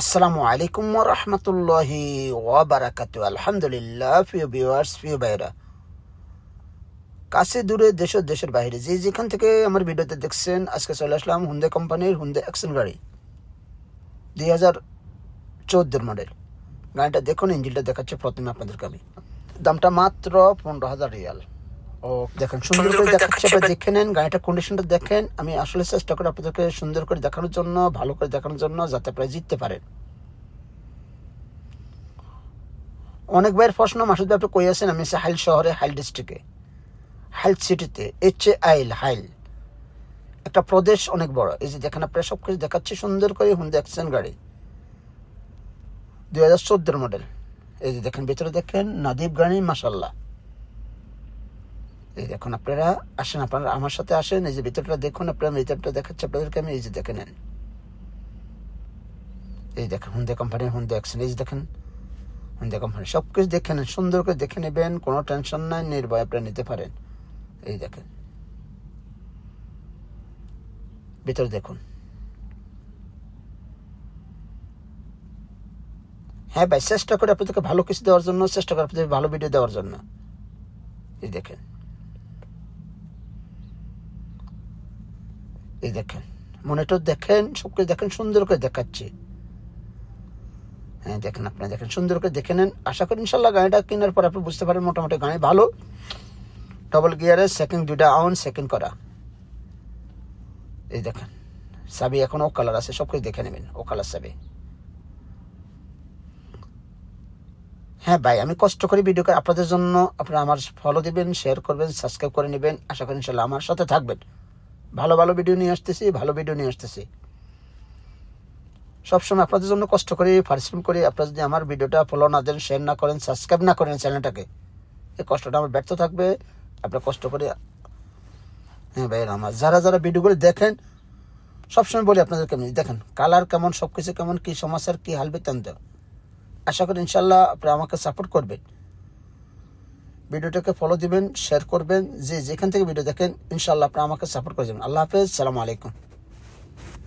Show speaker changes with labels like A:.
A: আসসালামু আলাইকুম রহমতুল্লাহি ওয়াবারাকাত আলহামদুলিল্লাহ, প্রিয় ভিউয়ার্স প্রিয় ভাইরা কাছে দূরে দেশ দেশের বাইরে, যে যেখান থেকে আমার ভিডিওতে দেখছেন, আজকে চলে আসলাম হুন্দে কোম্পানির হুন্দে অ্যাকশন গাড়ি, দুই হাজার চোদ্দোর মডেল গাড়িটা দেখুন ইঞ্জিনটা দেখাচ্ছে, প্রথমে আপনাদেরকে আমি। দামটা মাত্র পনেরো হাজার রিয়াল। দেখেন সুন্দর করে দেখাচ্ছে আপনারা দেখে নেন গাড়িটার কন্ডিশনটা দেখেন। আমি আসলে চেষ্টা করি আপনাদেরকে সুন্দর করে দেখানোর জন্য ভালো করে দেখানোর জন্য যাতে আপনারা জিততে পারেন। অনেক ভাইয়ের প্রশ্ন মাসুদ ভাই আপনি কই আছেন? আমি আছি হাইল শহরে হাইল ডিস্ট্রিক্টে হাইল সিটিতে এইচ এ আইল হাইল। একটা প্রদেশ অনেক বড়। এই যে দেখেন আপনারা সব কিছু দেখাচ্ছি সুন্দর করে হুন্দে অ্যাকশন গাড়ি। দুই হাজার চোদ্দোর মডেল এই যে দেখেন ভিতরে দেখেন নাদিব গাড়ি মাসাল্লাহ এই দেখুন আপনারা আসেন, আপনারা আমার সাথে আসেন, এই যে ভিতরটা দেখুন, আপনারা ভিতরটা দেখাচ্ছে, আপনাদেরকে আমি এই যে দেখে নেন। এই দেখেন হুন্দে কোম্পানির হুন্দে অ্যাকশন এই যে দেখেন হুন্দে কোম্পানি সব কিছু দেখে নেন, সুন্দর করে দেখে নেবেন, কোনো টেনশন নাই, নির্ভয় আপনারা নিতে পারেন। এই দেখেন। ভিতরে দেখুন। হ্যাঁ ভাই, চেষ্টা করে আপনাদেরকে ভালো কিছু দেওয়ার জন্য, চেষ্টা করে আপনাদের ভালো ভিডিও দেওয়ার জন্য। এই দেখেন। এই দেখেন, মনিটর দেখেন, সব কিছু দেখেন, সুন্দর করে দেখাচ্ছি। হ্যাঁ দেখেন আপনি দেখেন, সুন্দর করে দেখে নেন। আশা করি ইনশাল্লাহ গাড়িটা কেনার পর আপনি বুঝতে পারেন মোটামুটি গাড়ি ভালো। ডবল গিয়ারে সেকেন্ড দুইটা আউন সেকেন্ড করা। এই দেখেন সাবি এখন ও কালার আছে, সব কিছু দেখে নেবেন, ও কালার সাবি হ্যাঁ ভাই, আমি কষ্ট করে ভিডিও করে আপনাদের জন্য আপনারা আমার ফলো দিবেন শেয়ার করবেন সাবস্ক্রাইব করে নেবেন। আশা করি ইনশাল্লাহ আমার সাথে থাকবেন। ভালো ভালো ভিডিও নিয়ে আসতেছি, ভালো ভিডিও নিয়ে আসতেছি। সবসময় আপনাদের জন্য কষ্ট করি, পরিশ্রম করি আপনারা যদি আমার ভিডিওটা ফলো না দেন শেয়ার না করেন সাবস্ক্রাইব না করেন চ্যানেলটাকে এই কষ্টটা আমার ব্যর্থ থাকবে। আপনারা কষ্ট করে হ্যাঁ ভাই আমার, যারা যারা ভিডিওগুলো দেখেন, সবসময় বলি আপনাদের কেমন দেখেন কালার কেমন সব কিছু কেমন, কী সমস্যার, কী হাল বৃত্তান্ত আশা করি ইনশাল্লাহ আপনারা আমাকে সাপোর্ট করবেন। ভিডিওটাকে ফলো দিবেন শেয়ার করবেন, যে যেখান থেকে ভিডিও দেখেন ইনশাল্লাহ আপনারা আমাকে সাপোর্ট করে যাবেন। আল্লাহ হাফেজ, সালামু আলাইকুম।